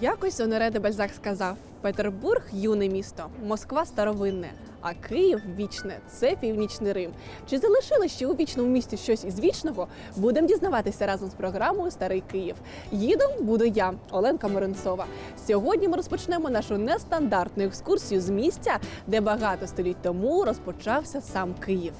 Якось Оноре де Бальзак сказав: Петербург юне місто, Москва старовинне, а Київ вічне це північний Рим. Чи залишилось ще у вічному місті щось із вічного? Будемо дізнаватися разом з програмою Старий Київ. Їдом буду я, Оленка Моренцова. Сьогодні ми розпочнемо нашу нестандартну екскурсію з місця, де багато століть тому розпочався сам Київ.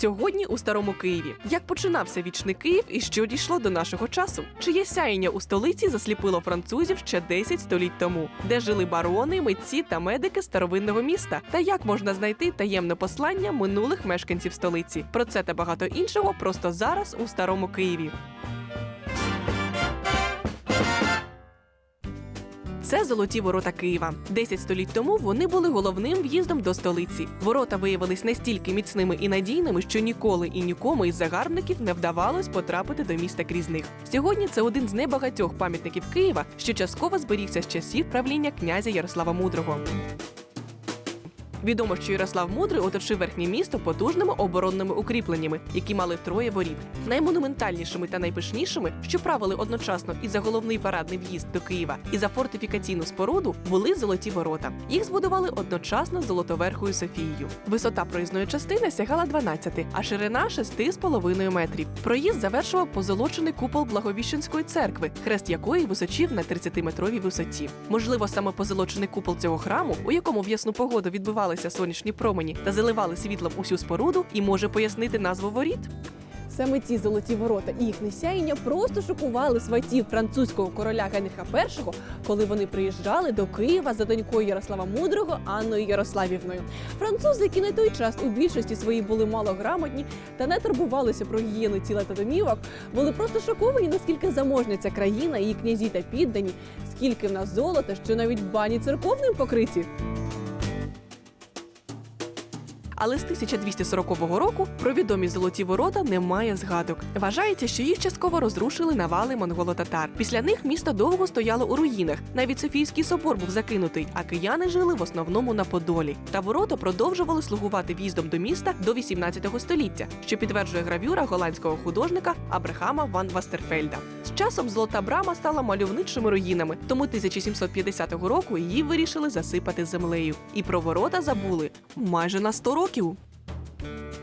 Сьогодні у старому Києві. Як починався вічний Київ і що дійшло до нашого часу? Чиє сяєння у столиці засліпило французів ще 10 століть тому, де жили барони, митці та медики старовинного міста? Та як можна знайти таємне послання минулих мешканців столиці? Про це та багато іншого просто зараз у старому Києві. Це золоті ворота Києва. Десять століть тому вони були головним в'їздом до столиці. Ворота виявились настільки міцними і надійними, що ніколи і нікому із загарбників не вдавалось потрапити до міста крізь них. Сьогодні це один з небагатьох пам'ятників Києва, що частково зберігся з часів правління князя Ярослава Мудрого. Відомо, що Ярослав Мудрий оточив верхнє місто потужними оборонними укріпленнями, які мали троє воріт. Наймонументальнішими та найпишнішими, що правили одночасно і за головний парадний в'їзд до Києва, і за фортифікаційну споруду, були золоті ворота. Їх збудували одночасно з Золотоверхою Софією. Висота проїзної частини сягала 12, а ширина 6,5 метрів. Проїзд завершував позолочений купол Благовіщенської церкви, хрест якої височів на 30-метровій висоті. Можливо, саме позолочений купол цього храму, у якому в ясну погоду відбивалися сонячні промені та заливали світлом усю споруду, і може пояснити назву воріт. Саме ці золоті ворота і їхнє сяєння просто шокували сватів французького короля Генріха І, коли вони приїжджали до Києва за донькою Ярослава Мудрого Анною Ярославівною. Французи, які на той час у більшості своїй були малограмотні та не турбувалися про гігієну тіла та домівок, були просто шоковані, наскільки заможня ця країна, її князі та піддані, скільки в нас золота, що навіть бані церковним покриті. Але з 1240 року про відомі золоті ворота немає згадок. Вважається, що їх частково розрушили навали монголо-татар. Після них місто довго стояло у руїнах. Навіть Софійський собор був закинутий, а кияни жили в основному на Подолі. Та ворота продовжували слугувати в'їздом до міста до 18 століття, що підтверджує гравюра голландського художника Абрахама ван Вастерфельда. З часом золота брама стала мальовничими руїнами, тому 1750 року її вирішили засипати землею. І про ворота забули майже на 100 років.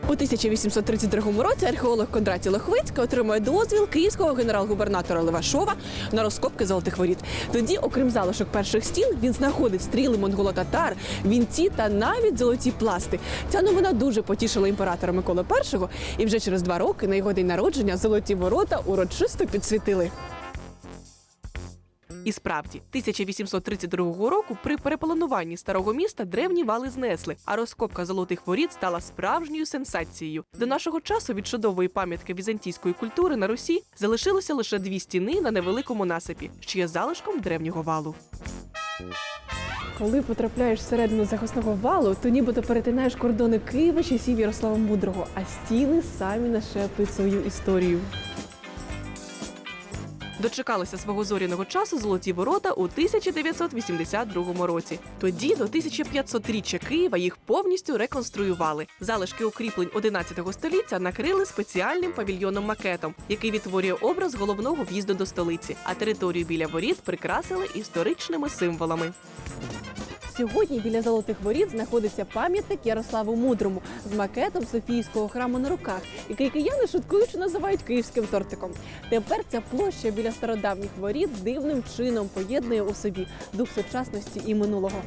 У 1832 році археолог Кондратій Лохвицький отримує дозвіл київського генерал-губернатора Левашова на розкопки золотих воріт. Тоді, окрім залишок перших стін, він знаходить стріли монголо-татар, вінці та навіть золоті пласти. Ця новина дуже потішила імператора Миколи І, і вже через два роки на його день народження золоті ворота урочисто підсвітили. І справді, 1832 року при переплануванні старого міста древні вали знесли, а розкопка золотих воріт стала справжньою сенсацією. До нашого часу від чудової пам'ятки візантійської культури на Русі залишилося лише дві стіни на невеликому насипі, що є залишком древнього валу. Коли потрапляєш всередину захисного валу, то нібито перетинаєш кордони Києва часів Ярослава Мудрого, а стіни самі нашептують свою історію. Дочекалися свого зоряного часу золоті ворота у 1982 році. Тоді до 1500-річчя Києва їх повністю реконструювали. Залишки укріплень 11 століття накрили спеціальним павільйоном-макетом, який відтворює образ головного в'їзду до столиці. А територію біля воріт прикрасили історичними символами. Сьогодні біля золотих воріт знаходиться пам'ятник Ярославу Мудрому з макетом Софійського храму на руках, який кияни шуткуючи називають київським тортиком. Тепер ця площа біля стародавніх воріт дивним чином поєднує у собі дух сучасності і минулого.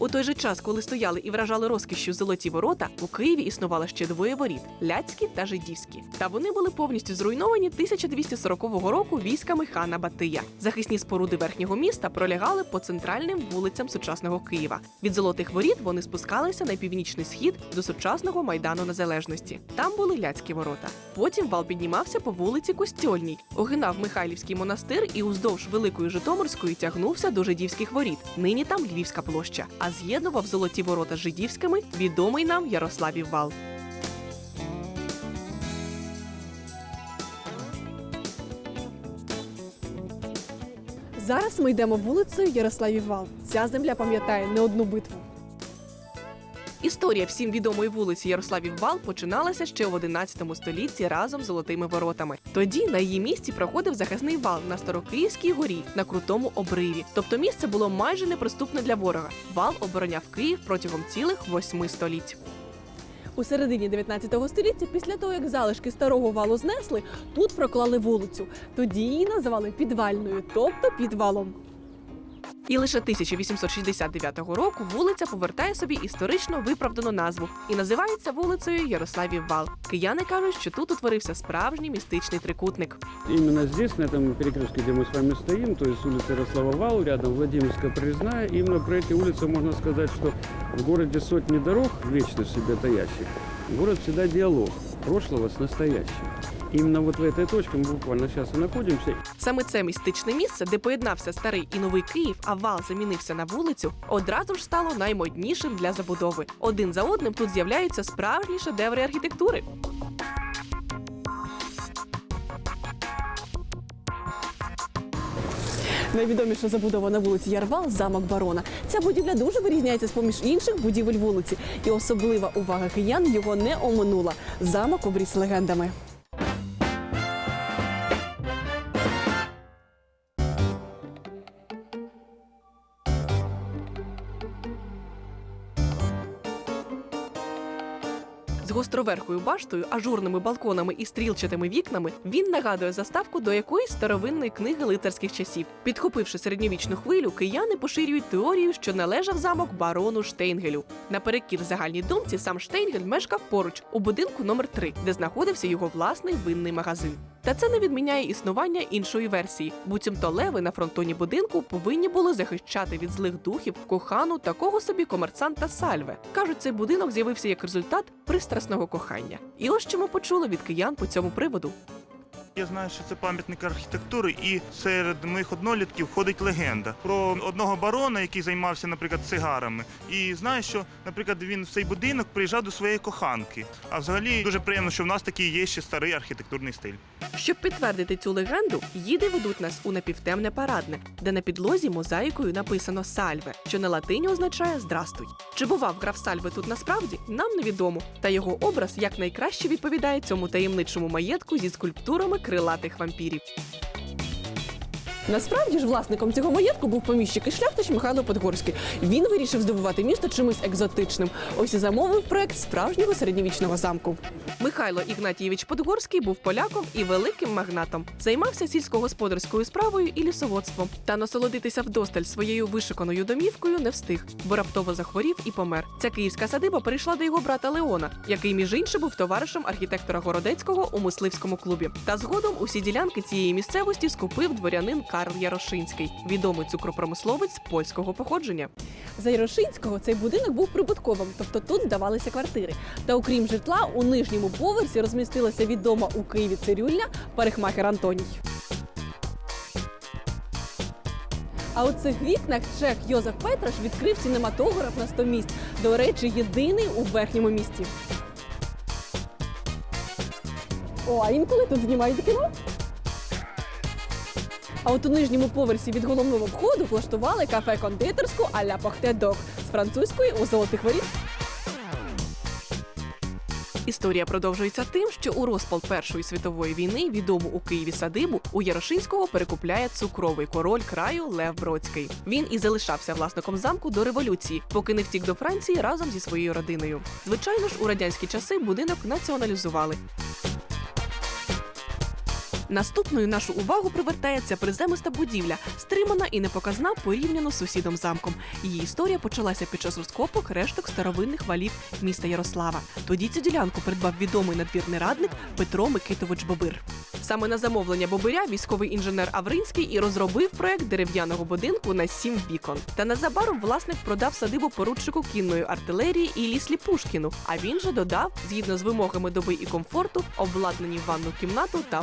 У той же час, коли стояли і вражали розкішшю золоті ворота, у Києві існувало ще двоє воріт ляцькі та жидівські. Та вони були повністю зруйновані 1240 року військами хана Батия. Захисні споруди верхнього міста пролягали по центральним вулицям сучасного Києва. Від золотих воріт вони спускалися на північний схід до сучасного майдану Незалежності. Там були ляцькі ворота. Потім вал піднімався по вулиці Костьольній, огинав Михайлівський монастир і уздовж Великої Житомирської тягнувся до жидівських воріт. Нині там Львівська площа. А з'єднував золоті ворота з жидівськими відомий нам Ярославів вал. Зараз ми йдемо вулицею Ярославів Вал. Ця земля пам'ятає не одну битву. Історія всім відомої вулиці Ярославів Вал починалася ще в 11 столітті разом з золотими воротами. Тоді на її місці проходив захисний вал на Старокиївській горі на крутому обриві. Тобто місце було майже неприступне для ворога. Вал обороняв Київ протягом цілих восьми століть. У середині 19 століття, після того як залишки старого валу знесли, тут проклали вулицю. Тоді її називали підвальною, тобто підвалом. І лише 1869 року вулиця повертає собі історично виправдану назву і називається вулицею Ярославів Вал. Кияни кажуть, що тут утворився справжній містичний трикутник. Именно здесь, на этом перекрестке, где мы с вами стоим, то есть улица Ярослава Вал, рядом Владимирская проездная, именно про эти улицы можно сказать, что в городе сотни дорог, вечно в себе таящих, город всегда диалог прошлого с настоящим. Именно вот в этой точке мы буквально сейчас и находимся. Саме це містичне місце, де поєднався старий і новий Київ, а вал замінився на вулицю, одразу ж стало наймоднішим для забудови. Один за одним тут з'являються справжні шедеври архітектури. Найвідоміша забудова на вулиці Ярвал замок барона. Ця будівля дуже вирізняється з поміж інших будівель вулиці, і особлива увага киян його не оминула. Замок обріс легендами. З баштою, ажурними балконами і стрілчатими вікнами він нагадує заставку до якоїсь старовинної книги лицарських часів. Підхопивши середньовічну хвилю, кияни поширюють теорію, що належав замок барону Штейнгелю. Наперекір загальній думці сам Штейнгель мешкав поруч у будинку номер 3 де знаходився його власний винний магазин. Та це не відміняє існування іншої версії. Буцімто леви на фронтоні будинку повинні були захищати від злих духів кохану такого собі комерсанта Сальве. кажуть, цей будинок з'явився як результат пристрасного кохання. І ось що ми почули від киян по цьому приводу. Я знаю, що це пам'ятник архітектури, і серед моїх однолітків ходить легенда про одного барона, який займався, наприклад, цигарами. І знаю, що, наприклад, він в цей будинок приїжджав до своєї коханки. А взагалі дуже приємно, що в нас такий є ще старий архітектурний стиль. Щоб підтвердити цю легенду, їди ведуть нас у напівтемне парадне, де на підлозі мозаїкою написано Сальве, що на латині означає Здрастуй. Чи бував граф Сальве тут насправді, нам невідомо. Та його образ якнайкраще відповідає цьому таємничому маєтку зі скульптурами крилатих вампірів. Насправді ж власником цього маєтку був поміщик і шляхтич Михайло Подгорський. Він вирішив здивувати місто чимось екзотичним. Ось і замовив проект справжнього середньовічного замку. Михайло Ігнатійович Подгорський був поляком і великим магнатом. Займався сільськогосподарською справою і лісоводством. Та насолодитися вдосталь своєю вишиканою домівкою не встиг, бо раптово захворів і помер. Ця київська садиба перейшла до його брата Леона, який між іншим був товаришем архітектора Городецького у мисливському клубі. Та згодом усі ділянки цієї місцевості скупив дворянин Карл Ярошинський, відомий цукропромисловець польського походження. За Ярошинського цей будинок був прибутковим, тобто тут здавалися квартири. Та окрім житла, у нижньому поверсі розмістилася відома у Києві цирюльня парикмахер Антоній. А у цих вікнах чех Йозеф Петраш відкрив кінематограф на 100 місць. До речі, єдиний у верхньому місті. О, а інколи тут знімають кіно. А от у нижньому поверсі від головного входу влаштували кафе-кондитерську а-ля з французької у золотих воріт. Історія продовжується тим, що у розпал Першої світової війни відому у Києві садибу у Ярошинського перекупляє цукровий король краю Лев Бродський. Він і залишався власником замку до революції, поки не втік до Франції разом зі своєю родиною. Звичайно ж, у радянські часи будинок націоналізували. Наступною нашу увагу привертає ця приземиста будівля, стримана і непоказна порівняно з сусідом замком. Її історія почалася під час розкопок решток старовинних валів міста Ярослава. Тоді цю ділянку придбав відомий надвірний радник Петро Микитович Бобир. Саме на замовлення Бобиря військовий інженер Авринський і розробив проект дерев'яного будинку на сім вікон. Та незабаром власник продав садибу поручику кінної артилерії і ліслі Пушкіну. А він же додав, згідно з вимогами доби і комфорту, обладнані ванну кімнату та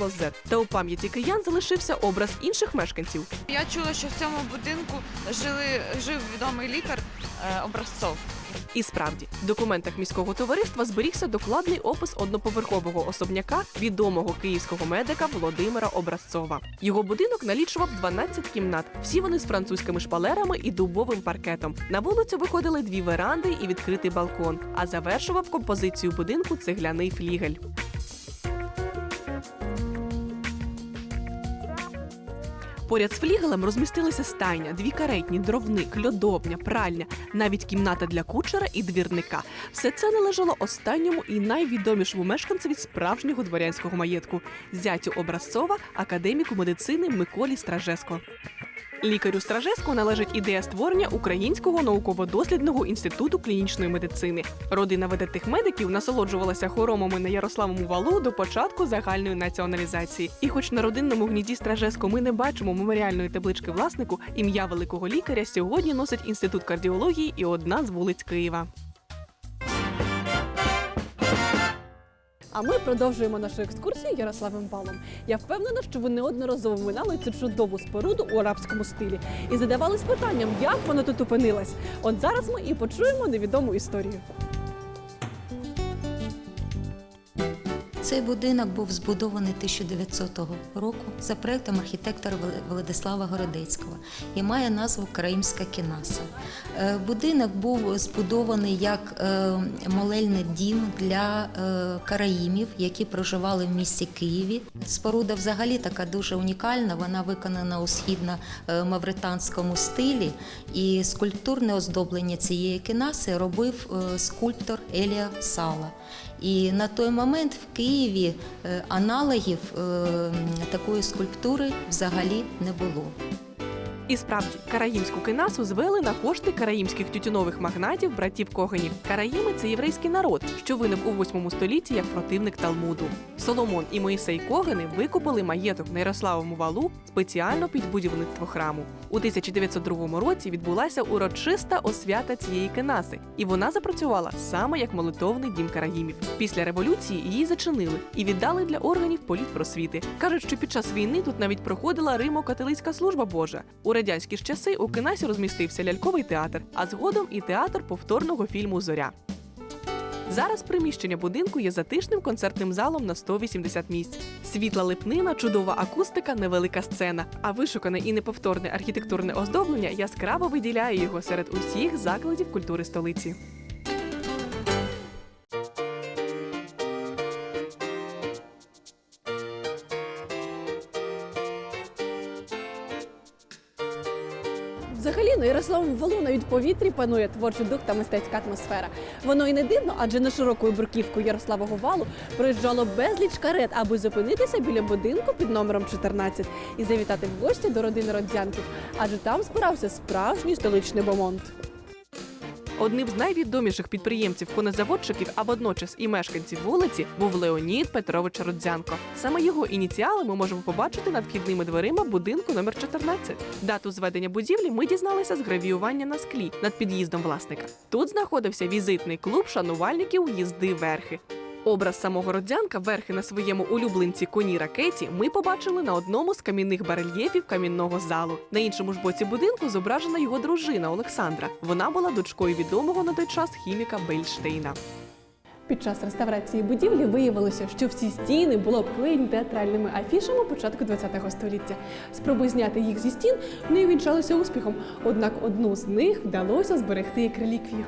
ватер-клозет. Та у пам'яті киян залишився образ інших мешканців. Я чула, що в цьому будинку жили жив відомий лікар е, Образцов. І справді, в документах міського товариства зберігся докладний опис одноповерхового особняка відомого київського медика Володимира Образцова. Його будинок налічував 12 кімнат. Всі вони з французькими шпалерами і дубовим паркетом. На вулицю виходили дві веранди і відкритий балкон, а завершував композицію будинку цегляний флігель. Поряд з флігелем розмістилися стайня, дві каретні, дровник, льодовня, пральня, навіть кімната для кучера і двірника. Все це належало останньому і найвідомішому мешканцеві справжнього дворянського маєтку зятю Образцова, академіку медицини Миколі Стражеско. Лікарю Стражеску належить ідея створення Українського науково-дослідного інституту клінічної медицини. Родина видатних медиків насолоджувалася хоромами на Ярославому валу до початку загальної націоналізації. І, хоч на родинному гніді Стражеско ми не бачимо меморіальної таблички власнику, ім'я великого лікаря сьогодні носить інститут кардіології і одна з вулиць Києва. А ми продовжуємо нашу екскурсію Ярославим Балом. Я впевнена, що ви неодноразово минали цю чудову споруду у арабському стилі і задавались питанням, як вона тут опинилась. От зараз ми і почуємо невідому історію. Цей будинок був збудований 1900 року за проектом архітектора Владислава Городецького і має назву Караїмська кінаса. Е, Будинок був збудований як е, молельний дім для е, караїмів, які проживали в місті Києві. Споруда взагалі така дуже унікальна. Вона виконана у східно-мавританському стилі, і скульптурне оздоблення цієї кінаси робив скульптор Елія Сала. І на той момент в Києві е, аналогів е, такої скульптури взагалі не було. І справді, караїмську кинасу звели на кошти караїмських тютюнових магнатів братів Когенів. Караїми це єврейський народ, що виник у 8 столітті як противник Талмуду. Соломон і Моїсей Когени викупили маєток на Ярославому валу спеціально під будівництво храму. У 1902 році відбулася урочиста освята цієї кинаси, і вона запрацювала саме як молитовний дім караїмів. Після революції її зачинили і віддали для органів політпросвіти. кажуть, що під час війни тут навіть проходила Римо-католицька служба Божа. Радянські ж часи у кинасі розмістився ляльковий театр, а згодом і театр повторного фільму Зоря. Зараз приміщення будинку є затишним концертним залом на 180 місць. Світла липнина, чудова акустика, невелика сцена. А вишукане і неповторне архітектурне оздоблення яскраво виділяє його серед усіх закладів культури столиці. Взагалі на Ярославому валу навіть в повітрі панує творчий дух та мистецька атмосфера. Воно і не дивно, адже на широкою бруківку Ярославого валу проїжджало безліч карет, аби зупинитися біля будинку під номером 14 і завітати в гості до родини Родзянків, адже там збирався справжній столичний бомонд. Одним з найвідоміших підприємців конезаводчиків, а водночас і мешканців вулиці, був Леонід Петрович Родзянко. Саме його ініціали ми можемо побачити над вхідними дверима будинку номер 14. Дату зведення будівлі ми дізналися з гравіювання на склі над під'їздом власника. Тут знаходився візитний клуб шанувальників їзди верхи. Образ самого Родзянка верхи на своєму улюбленці коні ракеті ми побачили на одному з камінних барельєфів камінного залу. На іншому ж боці будинку зображена його дружина Олександра. Вона була дочкою відомого на той час хіміка Бельштейна. Під час реставрації будівлі виявилося, що всі стіни були обклеєні театральними афішами початку ХХ століття. Спроби зняти їх зі стін не увінчалися успіхом, однак одну з них вдалося зберегти як реліквію.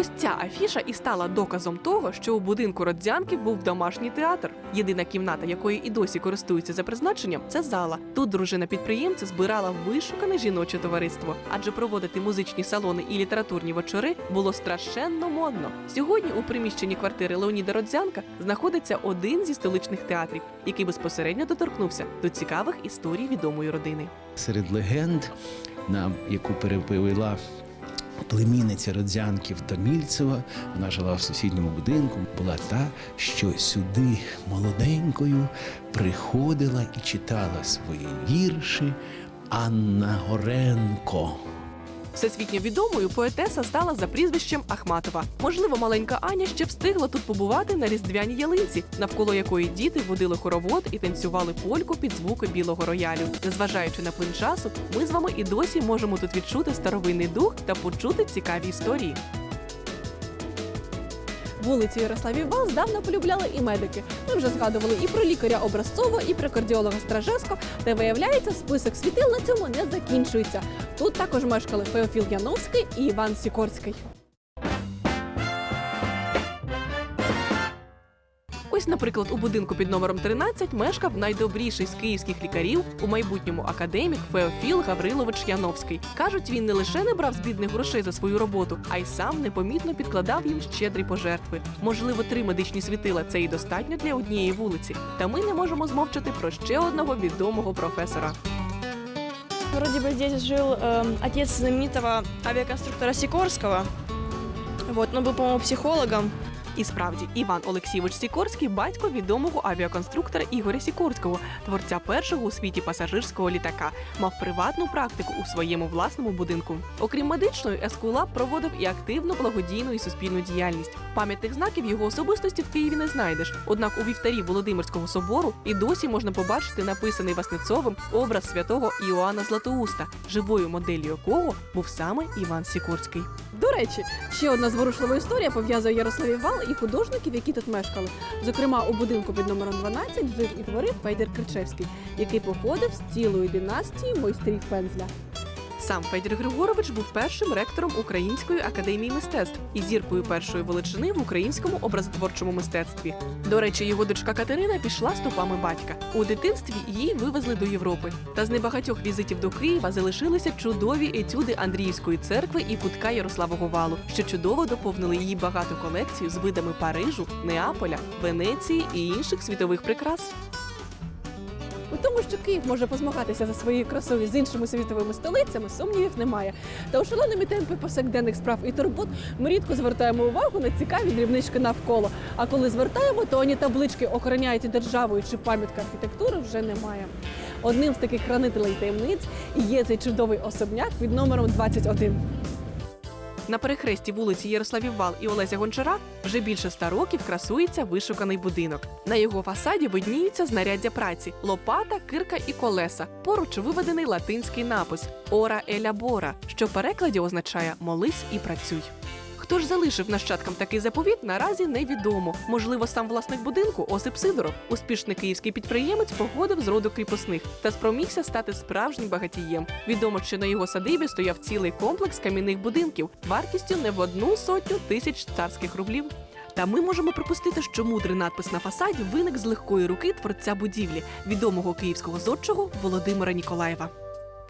Ось ця афіша і стала доказом того, що у будинку Родзянків був домашній театр. Єдина кімната, якої і досі користуються за призначенням, це зала. Тут дружина підприємця збирала вишукане жіноче товариство, адже проводити музичні салони і літературні вечори було страшенно модно. Сьогодні у приміщенні квартири Леоніда Родзянка знаходиться один зі столичних театрів, який безпосередньо доторкнувся до цікавих історій відомої родини. серед легенд, на яку переповіла племінниця Родзянків Томільцева, вона жила в сусідньому будинку, була та, що сюди молоденькою приходила і читала свої вірші Анна Горенко. Всесвітньо відомою поетеса стала за прізвищем Ахматова. Можливо, маленька Аня ще встигла тут побувати на різдвяній ялинці, навколо якої діти водили хоровод і танцювали польку під звуки білого роялю. Незважаючи на плин часу, ми з вами і досі можемо тут відчути старовинний дух та почути цікаві історії. Вулицю Ярославів Вал здавна полюбляли і медики. Ми вже згадували і про лікаря Образцова, і про кардіолога Стражевського. Та виявляється, список світил на цьому не закінчується. Тут також мешкали Феофіл Яновський і Іван Сікорський. наприклад, у будинку під номером 13 мешкав найдобріший з київських лікарів у майбутньому академік Феофіл Гаврилович Яновський. Кажуть, він не лише не брав з бідних грошей за свою роботу, а й сам непомітно підкладав їм щедрі пожертви. Можливо, три медичні світила це і достатньо для однієї вулиці. Та ми не можемо змовчати про ще одного відомого професора. Вроде бы здесь жил эм, отец знаменитого авиаконструктора Сикорского. Вот, он был, по-моему, психологом. І справді, Іван Олексійович Сікорський батько відомого авіаконструктора Ігоря Сікорського, творця першого у світі пасажирського літака, мав приватну практику у своєму власному будинку. Окрім медичної, Ескулап проводив і активну благодійну і суспільну діяльність. Пам'ятних знаків його особистості в Києві не знайдеш. Однак у вівтарі Володимирського собору і досі можна побачити написаний Васнецовим образ святого Іоанна Златоуста, живою моделлю якого був саме Іван Сікорський. До речі, ще одна зворушлива історія пов'язує Ярославів Вал і художників, які тут мешкали. Зокрема, у будинку під номером 12 жив і творив Федір Кричевський, який походив з цілої династії майстрів пензля. Сам Федір Григорович був першим ректором Української академії мистецтв і зіркою першої величини в українському образотворчому мистецтві. До речі, його дочка Катерина пішла стопами батька. У дитинстві її вивезли до Європи. Та з небагатьох візитів до Києва залишилися чудові етюди Андріївської церкви і кутка Ярославого валу, що чудово доповнили її багату колекцію з видами Парижу, Неаполя, Венеції і інших світових прикрас. Тому, що Київ може позмагатися за своєю красою з іншими світовими столицями, сумнівів немає. Та у шаленому темпі повсякденних справ і турбот ми рідко звертаємо увагу на цікаві дрібнички навколо. А коли звертаємо, то ані таблички охороняють державою чи пам'ятка архітектури вже немає. Одним з таких хранителей таємниць є цей чудовий особняк під номером 21. На перехресті вулиці Ярославів Вал і Олеся Гончара вже більше ста років красується вишуканий будинок. На його фасаді видніються знаряддя праці: лопата, кирка і колеса. Поруч виведений латинський напис Ора еля бора, що в перекладі означає молись і працюй. Хто ж залишив нащадкам такий заповіт, наразі невідомо. Можливо, сам власник будинку Осип Сидоров, успішний київський підприємець, походив з роду кріпосних та спромігся стати справжнім багатієм. Відомо, що на його садибі стояв цілий комплекс кам'яних будинків вартістю не в одну сотню тисяч царських рублів. Та ми можемо припустити, що мудрий надпис на фасаді виник з легкої руки творця будівлі, відомого київського зодчого Володимира Ніколаєва.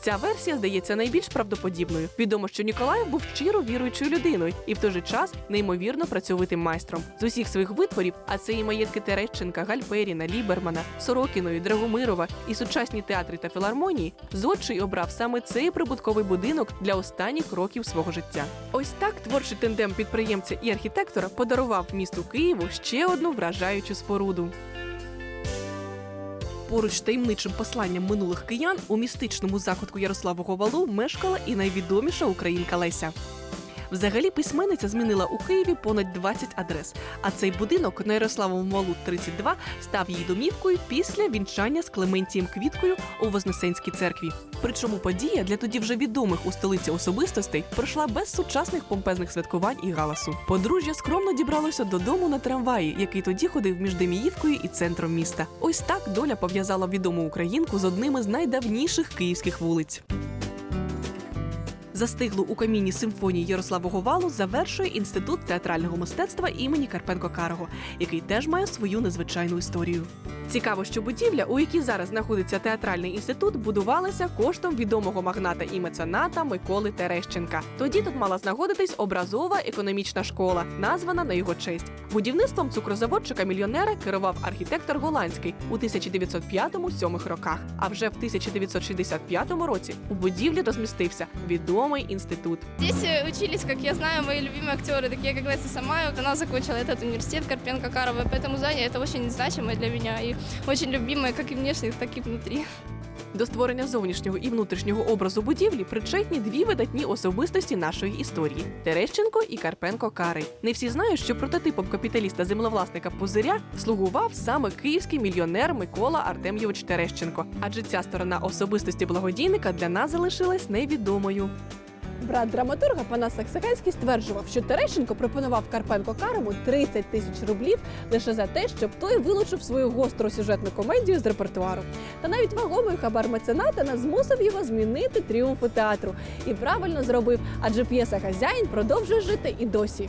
Ця версія здається найбільш правдоподібною. Відомо, що Ніколаєв був щиро віруючою людиною і в той же час неймовірно працьовитим майстром. З усіх своїх витворів, а це і маєтки Терещенка, Гальперіна, Лібермана, Сорокіної, Драгомирова і сучасні театри та філармонії, зодчий обрав саме цей прибутковий будинок для останніх років свого життя. Ось так творчий тендем підприємця і архітектора подарував місту Києву ще одну вражаючу споруду. Поруч таємничим посланням минулих киян у містичному закутку Ярославого валу мешкала і найвідоміша українка Леся. Взагалі письменниця змінила у Києві понад 20 адрес. А цей будинок на Ярославовому валу 32 став її домівкою після вінчання з Клементієм Квіткою у Вознесенській церкві. Причому подія для тоді вже відомих у столиці особистостей пройшла без сучасних помпезних святкувань і галасу. Подружжя скромно дібралося додому на трамваї, який тоді ходив між Деміївкою і центром міста. Ось так доля пов'язала відому українку з одним із найдавніших київських вулиць. Застиглу у каміні симфонії Ярославого валу завершує інститут театрального мистецтва імені Карпенко Карого, який теж має свою незвичайну історію. Цікаво, що будівля, у якій зараз знаходиться театральний інститут, будувалася коштом відомого магната і мецената Миколи Терещенка. Тоді тут мала знаходитись образова економічна школа, названа на його честь. Будівництвом цукрозаводчика мільйонера керував архітектор голландський у 1905-7 роках. А вже в 1965 році у будівлі розмістився відомий інститут. Здесь э, учились, как я знаю, мои любимые актеры, такие как Леся Самаева. Она закончила этот университет Карпенко-Карова, поэтому здание это очень значимое для меня и очень любимое как и внешне, так и внутри. До створення зовнішнього і внутрішнього образу будівлі причетні дві видатні особистості нашої історії Терещенко і Карпенко Карий. Не всі знають, що прототипом капіталіста землевласника Пузиря слугував саме київський мільйонер Микола Артем'євич Терещенко. Адже ця сторона особистості благодійника для нас залишилась невідомою. Брат драматурга Панас Саксаканський стверджував, що Терещенко пропонував Карпенко Карому 30 тисяч рублів лише за те, щоб той вилучив свою гостру сюжетну комедію з репертуару. Та навіть вагомий хабар мецената не змусив його змінити тріумфи театру. І правильно зробив, адже п'єса Хазяїн продовжує жити і досі.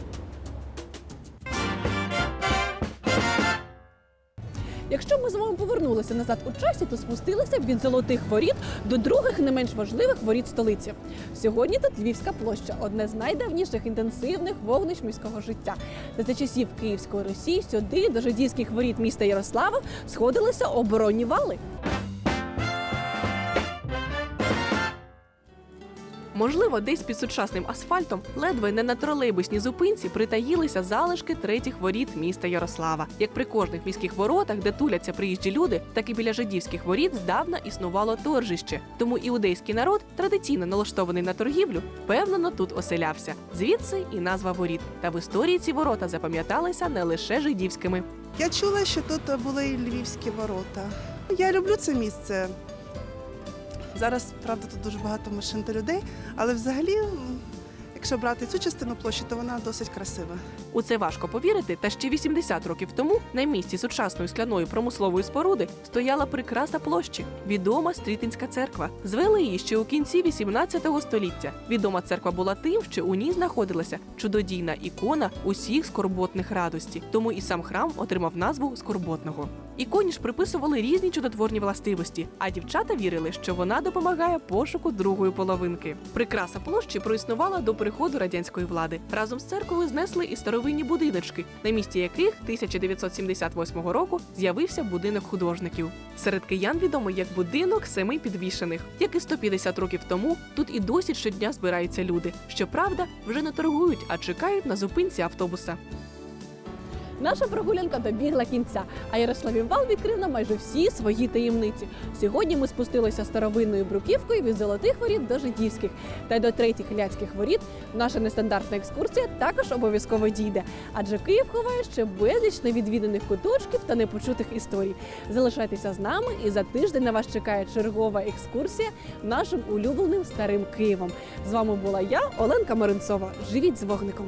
Якщо ми з вами повернулися назад у часі, то спустилися б від золотих воріт до других не менш важливих воріт столиці. Сьогодні тут Львівська площа, одне з найдавніших інтенсивних вогнищ міського життя. За часів Київської Росії сюди, до жидівських воріт міста Ярослава, сходилися оборонні вали. Можливо, десь під сучасним асфальтом, ледве не на тролейбусній зупинці притаїлися залишки третіх воріт міста Ярослава. Як при кожних міських воротах, де туляться приїжджі люди, так і біля жидівських воріт здавна існувало торжище. Тому іудейський народ, традиційно налаштований на торгівлю, впевнено тут оселявся. Звідси і назва воріт. Та в історії ці ворота запам'яталися не лише жидівськими. Я чула, що тут були і львівські ворота. Я люблю це місце. Зараз, правда, тут дуже багато машин та людей, але взагалі, якщо брати цю частину площі, то вона досить красива. У це важко повірити, та ще 80 років тому на місці сучасної скляної промислової споруди стояла прикраса площі, відома Стрітинська церква. Звели її ще у кінці 18 століття. Відома церква була тим, що у ній знаходилася чудодійна ікона усіх скорботних радості. Тому і сам храм отримав назву скорботного. Іконі ж приписували різні чудотворні властивості, а дівчата вірили, що вона допомагає пошуку другої половинки. Прикраса площі проіснувала до приходу радянської влади. Разом з церквою знесли і старовинні будиночки, на місці яких 1978 року з'явився будинок художників. Серед киян відомий як будинок семи підвішених. Як і 150 років тому, тут і досі щодня збираються люди. Щоправда, вже не торгують, а чекають на зупинці автобуса. Наша прогулянка добігла кінця, а Ярославів вал відкрив нам майже всі свої таємниці. Сьогодні ми спустилися старовинною бруківкою від золотих воріт до жидівських та й до третіх ляцьких воріт. Наша нестандартна екскурсія також обов'язково дійде, адже Київ ховає ще безліч невідвіданих куточків та непочутих історій. Залишайтеся з нами, і за тиждень на вас чекає чергова екскурсія нашим улюбленим старим Києвом. З вами була я, Оленка Маринцова. Живіть з вогником.